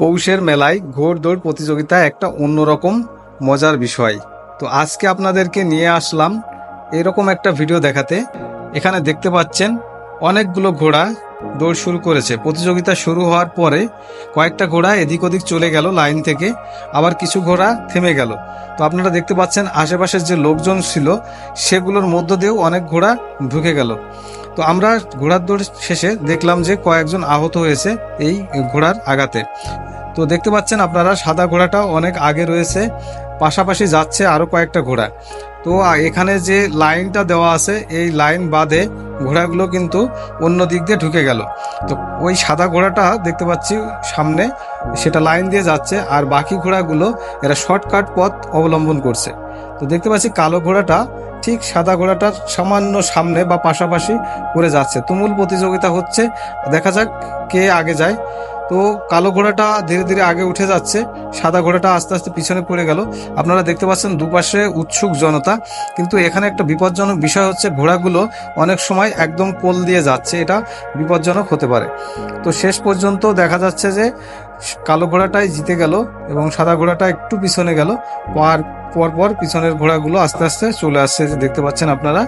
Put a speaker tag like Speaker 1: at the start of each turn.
Speaker 1: পৌষের মেলায় ঘোড়দৌড় প্রতিযোগিতা একটা অন্যরকম মজার বিষয়। তো আজকে আপনাদেরকে নিয়ে আসলাম এরকম একটা ভিডিও দেখাতে। এখানে দেখতে পাচ্ছেন অনেকগুলো ঘোড়া দৌড় শুরু করেছে। প্রতিযোগিতা শুরু হওয়ার পরে কয়েকটা ঘোড়া এদিক ওদিক চলে গেল লাইন থেকে, আবার কিছু ঘোড়া থেমে গেল। তো আপনারা দেখতে পাচ্ছেন আশেপাশের যে লোকজন ছিল, সেগুলোর মধ্য দিয়েও অনেক ঘোড়া ঢুকে গেল। তো আমরা ঘোড়ার দৌড় শেষে দেখলাম যে কয়েকজন আহত হয়েছে এই ঘোড়ার আঘাতে। তো দেখতে পাচ্ছেন আপনারা, সাদা ঘোড়াটা অনেক আগে রয়েছে, পাশাপাশি যাচ্ছে আরও কয়েকটা ঘোড়া। তো এখানে যে লাইনটা দেওয়া আছে, এই লাইন বাদে ঘোড়াগুলো কিন্তু অন্য দিক দিয়ে ঢুকে গেল। তো ওই সাদা ঘোড়াটা দেখতে পাচ্ছি সামনে, সেটা লাইন দিয়ে যাচ্ছে, আর বাকি ঘোড়াগুলো এরা শর্টকাট পথ অবলম্বন করছে। তো দেখতে পাচ্ছি কালো ঘোড়াটা ঠিক সাদা ঘোড়াটার সামান্য সামনে বা পাশাপাশি করে যাচ্ছে। তুমুল প্রতিযোগিতা হচ্ছে, দেখা যাক কে আগে যায়। তো কালো ঘোড়াটা ধীরে ধীরে আগে উঠে যাচ্ছে, সাদা ঘোড়াটা আস্তে আস্তে পিছনে পড়ে গেল। আপনারা দেখতে পাচ্ছেন দুপাশে উৎসুক জনতা, কিন্তু এখানে একটা বিপজ্জনক বিষয় হচ্ছে ঘোড়াগুলো অনেক সময় একদম কোল দিয়ে যাচ্ছে, এটা বিপজ্জনক হতে পারে। তো শেষ পর্যন্ত দেখা যাচ্ছে যে কালো ঘোড়াটাই জিতে গেল এবং সাদা ঘোড়াটা একটু পিছনে গেল, পর পর পিছনের ঘোড়াগুলো আস্তে আস্তে চলে আসছে, দেখতে পাচ্ছেন আপনারা।